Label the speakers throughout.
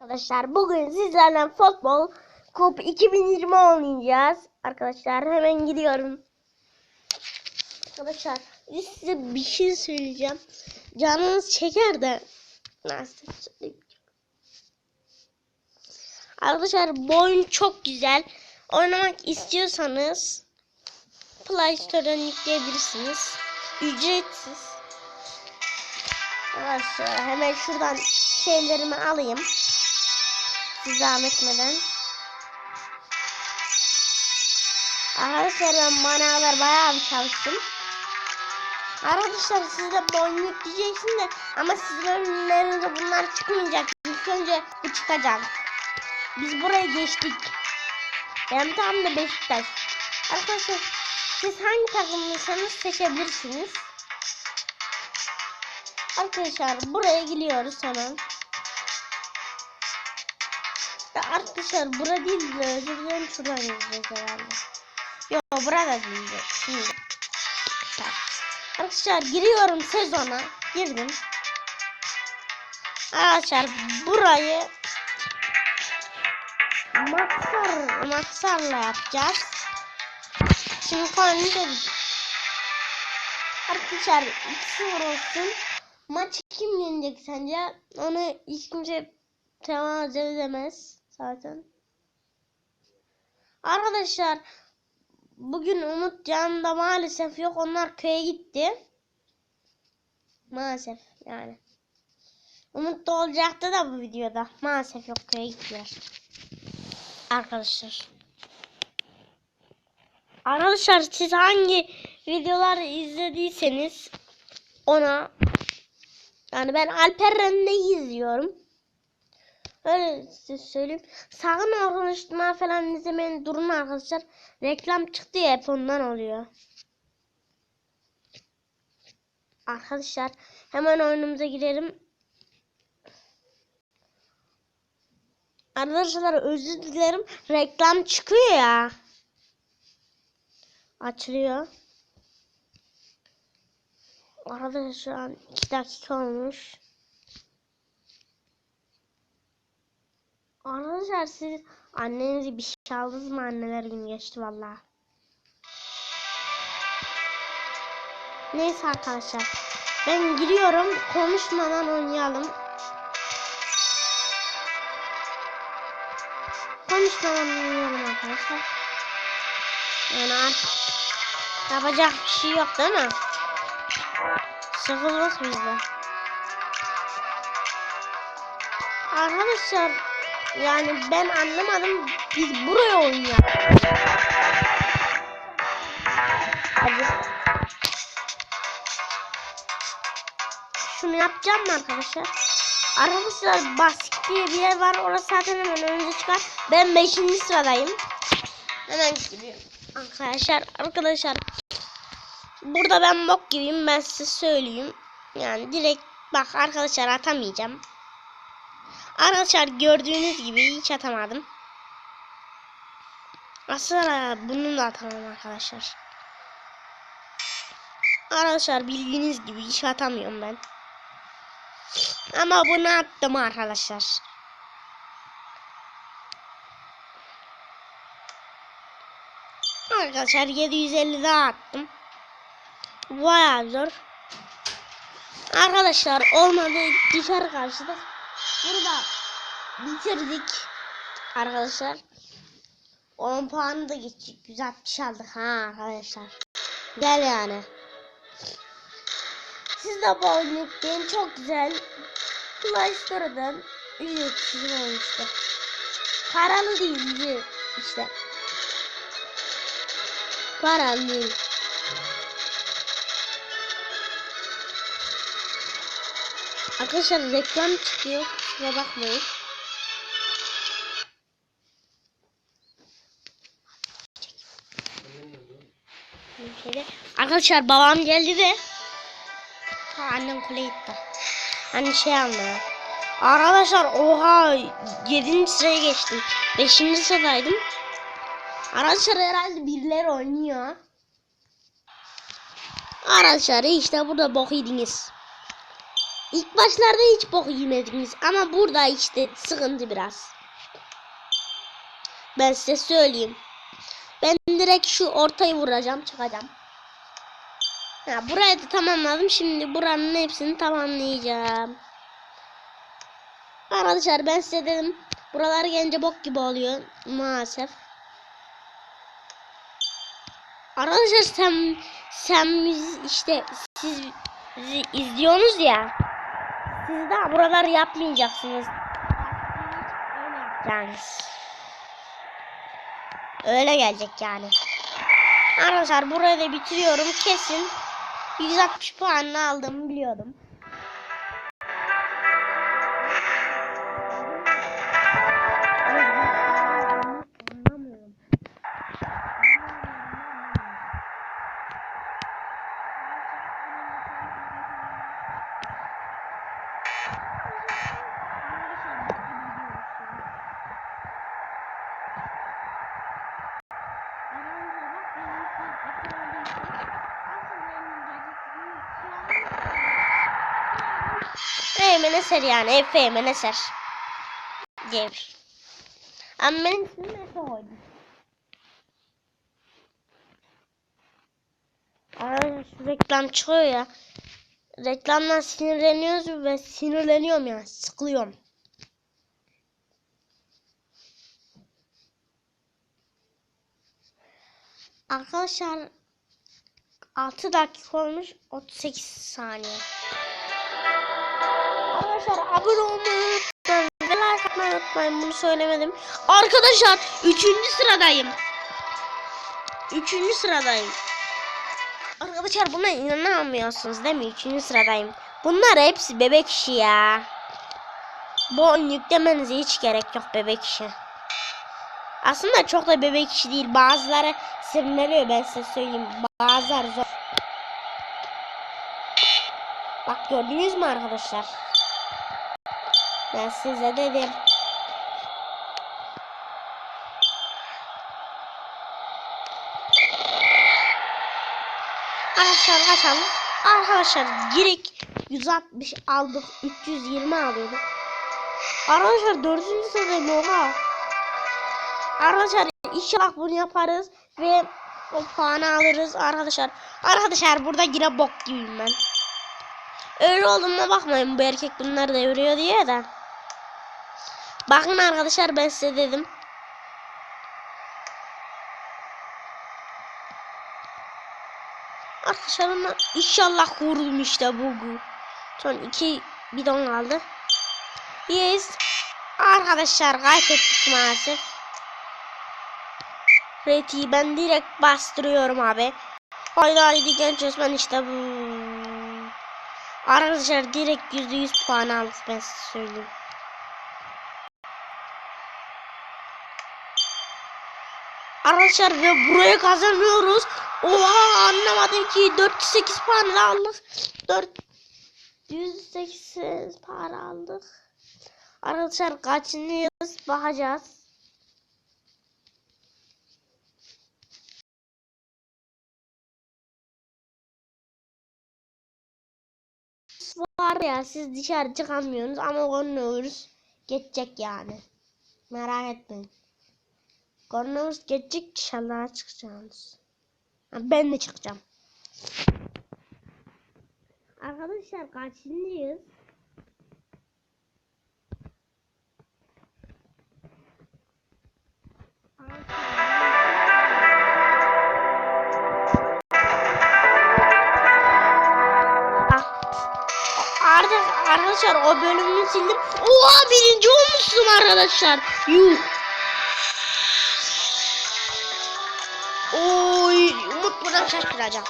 Speaker 1: Arkadaşlar bugün sizlerle futbol kup 2020 oynayacağız. Arkadaşlar hemen gidiyorum. Arkadaşlar size bir şey söyleyeceğim. Canınız çeker de nasıl? Arkadaşlar bu oyun çok güzel. Oynamak istiyorsanız Play Store'dan yükleyebilirsiniz. Ücretsiz. Arkadaşlar hemen şuradan şeylerimi alayım. Size zahmetmeden. Arkadaşlar ben manalar bayağı bir çalıştım. Arkadaşlar siz de bu oyunu yükleyeceksin de ama sizin önlerinize bunlar çıkmayacak. İlk önce bu çıkacak. Biz buraya geçtik. Ben tam da Beşiktaş. Arkadaşlar siz hangi takımlıysanız seçebilirsiniz. Arkadaşlar buraya geliyoruz hemen. Arkadaşlar bura değil de özür dilerim şuradan gideceğiz herhalde. Yok burada değil de şimdi. Tamam. Arkadaşlar giriyorum sezona. Girdim. Arkadaşlar burayı maksar, maksarla yapacağız. Şimdi koyunu dedik. Arkadaşlar 2-0 olsun. Maç kim yenecek sence? Onu hiç kimse temas edemez zaten. Arkadaşlar bugün Umut Can da maalesef yok. Onlar köye gitti. Maalesef yani. Umut da olacaktı da bu videoda. Maalesef yok köye gittiler. Arkadaşlar. Arkadaşlar siz hangi videoları izlediyseniz ona yani ben Alper Rende'yi izliyorum. Öyle size söyleyeyim. Sakın arkadaşlar falan izlemeyin. Durun arkadaşlar. Reklam çıktı ya hep ondan oluyor. Arkadaşlar hemen oyunumuza girelim. Arkadaşlar özür dilerim. Reklam çıkıyor ya. Açılıyor. An 2 dakika olmuş. Arkadaşlar siz annenize bir şey aldınız mı? Anneler günü geçti valla. Neyse arkadaşlar. Ben giriyorum. Konuşmadan oynayalım. Konuşmadan oynayalım arkadaşlar. Yani artık yapacak bir şey yok değil mi? Sıfırlık bizde. Arkadaşlar yani ben anlamadım biz buraya oynuyoruz. Hadi. Şunu yapacağım mı arkadaşlar? Arkadaşlar basket diye bir yer var. Orası zaten hemen önce çıkar. Ben 5. sıradayım. Hemen gidiyorum. Arkadaşlar arkadaşlar Burada ben bok gibiyim ben size söyleyeyim. Yani direkt bak arkadaşlar atamayacağım. Arkadaşlar gördüğünüz gibi hiç atamadım. Aslında bunu da atamam arkadaşlar. Arkadaşlar bildiğiniz gibi hiç atamıyorum ben. Ama bunu attım arkadaşlar. Arkadaşlar 750 daha attım. Bayağı zor. Arkadaşlar olmadı dışarı karşıda. Burada bitirdik. Arkadaşlar. 10 puanı da geçtik. Güzel bir şey aldık ha arkadaşlar. Güzel yani. Siz de bu oyunu yükleyin. Çok güzel. Play Store'dan ücretsiz olmuştu. Paralı değil ücret işte. Paralı değil. Arkadaşlar reklam çıkıyor. Kusura bakmayın. Şöyle. Arkadaşlar babam geldi de. Ha annem kule gitti. Hani şey almaya. Arkadaşlar oha 7. sıraya geçtim. 5. sıradaydım. Arkadaşlar herhalde birileri oynuyor. Arkadaşlar işte burada bok. İlk başlarda hiç bok yemediniz ama burada işte sıkıntı biraz. Ben size söyleyeyim. Ben direkt şu ortayı vuracağım çıkacağım. Ha, burayı da tamamladım. Şimdi buranın hepsini tamamlayacağım. Arkadaşlar ben size dedim. Buralar gelince bok gibi oluyor. Maalesef. Arkadaşlar sen sen işte siz izliyorsunuz ya. Siz daha buraları yapmayacaksınız. Yapacaksınız. Öyle gelecek yani. Arkadaşlar burayı da bitiriyorum. Kesin 160 puanını aldığımı biliyordum. Eymen Eser yani Efe Eymen Eser. Diye bir şey. Ama benim ismim Efe. Aa, şu reklam çıkıyor ya. Reklamdan sinirleniyoruz ve sinirleniyorum ya. Sıkılıyorum. Arkadaşlar 6 dakika olmuş 38 saniye. Arkadaşlar abone olmayı unutmayın ve like atmayı unutmayın bunu söylemedim. Arkadaşlar 3. sıradayım. 3. sıradayım. Arkadaşlar buna inanamıyorsunuz değil mi? 3. sıradayım. Bunlar hepsi bebek işi ya. Bu oyun yüklemenize hiç gerek yok bebek işi. Aslında çok da bebek işi değil. Bazıları sinirleniyor ben size söyleyeyim. Bazıları zor. Bak gördünüz mü arkadaşlar? Ben size dedim. Arkadaşlar kaçalım. Arkadaşlar direkt 160 aldık. 320 alıyorduk. Arkadaşlar 4. sıradayım oha. Arkadaşlar inşallah bunu yaparız ve o puanı alırız arkadaşlar. Arkadaşlar burada yine bok gibiyim ben. Öyle olduğuma bakmayın bu erkek bunları deviriyor diye de. Bakın arkadaşlar ben size dedim. Arkadaşlar ama inşallah vurdum işte bu. Son iki bidon kaldı. Yes. Arkadaşlar kaybettik maalesef. Reti'yi ben direkt bastırıyorum abi. Haydi haydi genç Osman işte bu. Arkadaşlar direkt %100 puan aldık ben size söyleyeyim. Arkadaşlar ve buraya kazanıyoruz. Oha anlamadım ki 408 puan aldık. 408 puan aldık. Arkadaşlar kaçıncıyız bakacağız. var ya siz dışarı çıkamıyorsunuz ama koronavirüs geçecek yani. Merak etmeyin. Koronavirüs geçecek çıkacaksınız. Ha, Ben de çıkacağım. Arkadaşlar kaçıncıyız? Ah. Artık arkadaşlar o bölümünü sildim. Oha birinci olmuşsun arkadaşlar. Yuh. Umut buradan şaşıracak.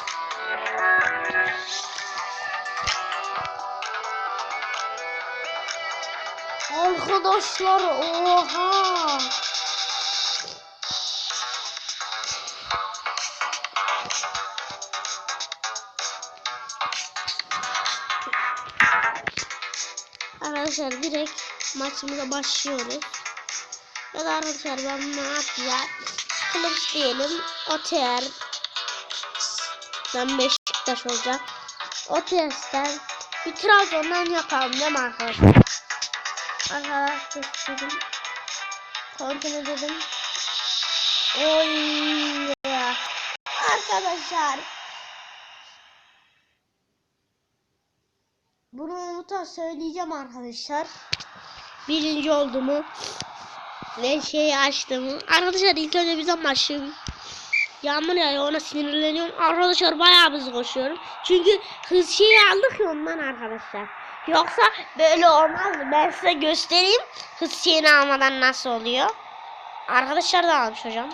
Speaker 1: Arkadaşlar oha. Arkadaşlar direkt maçımıza başlıyoruz. Ya da arkadaşlar ben ne yapacağım? Kılıç diyelim. Oter. Ben Beşiktaş olacak. Oter'den Bir Trabzon'dan yapalım değil mi arkadaşlar? Arkadaşlar dedim. Kontrol dedim. Oy ya. Arkadaşlar. Bunu unutan söyleyeceğim arkadaşlar. Birinci oldu Ve şeyi açtım. Arkadaşlar ilk önce bizden başlayalım. Yağmur yağıyor ona sinirleniyorum. Arkadaşlar bayağı hızlı koşuyorum. Çünkü hız şeyi aldık ya ondan arkadaşlar. Yoksa böyle olmaz. Ben size göstereyim. Hız şeyini almadan nasıl oluyor. Arkadaşlar da almış hocam.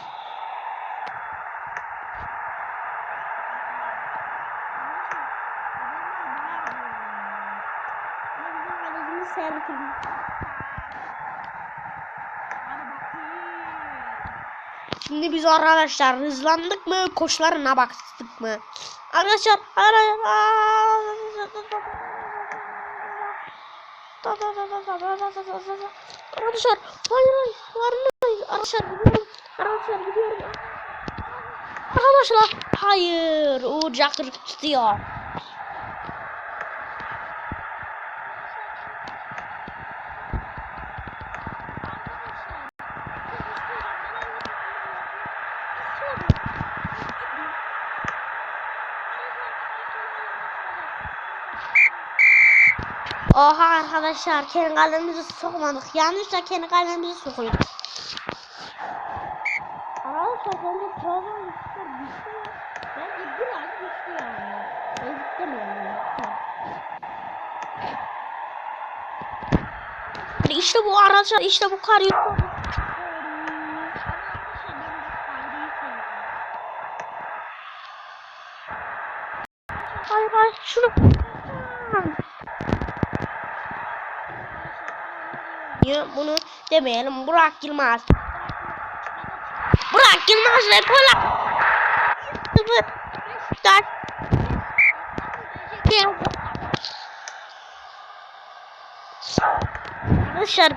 Speaker 1: Şimdi biz arkadaşlar hızlandık mı koşularına baktık mı? Arkadaşlar Arkadaşlar hayır hayır hayır arkadaşlar gidiyorum arkadaşlar gidiyorum Arkadaşlar hayır Uğur Çakır tutuyor Oha arkadaşlar kendi kalemizi sokmadık. Yanlışla kendi kalemizi sokuyoruz. Arkadaşlar bence güçler güçlü. Bence biraz güçlü yani. Eziklemeyelim. İşte bu arkadaşlar işte bu kar yok. Hayır hayır şunu. Ya bunu demeyelim. Burak Yılmaz. Burak Yılmaz ve. Sıfır. Dört. Arkadaşlar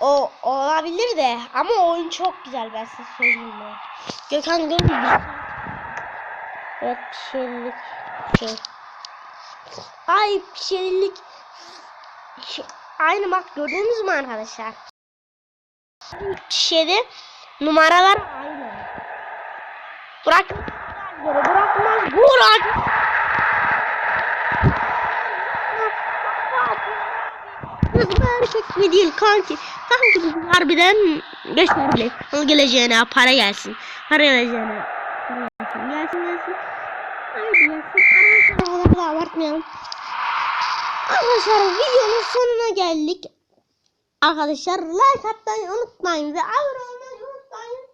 Speaker 1: o olabilir de ama oyun çok güzel ben size söyleyeyim ya. Gökhan Gönül Evet şeylik şey. Ay şey, aynı bak gördünüz mü arkadaşlar? Şeyde numaralar aynı. Bırak bırakmaz Burak. Nasıl hareket mi değil kanki? Kanki bu harbiden gösterdi. Al geleceğine para gelsin. Para geleceğine. Para gelsin. Gelsin gelsin. Gelsin. Daha abartmayalım. Arkadaşlar videonun sonuna geldik. Arkadaşlar like atmayı unutmayın ve abone olmayı unutmayın.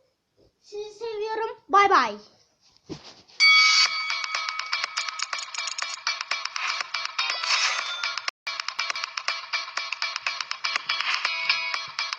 Speaker 1: Sizi seviyorum. Bay bay.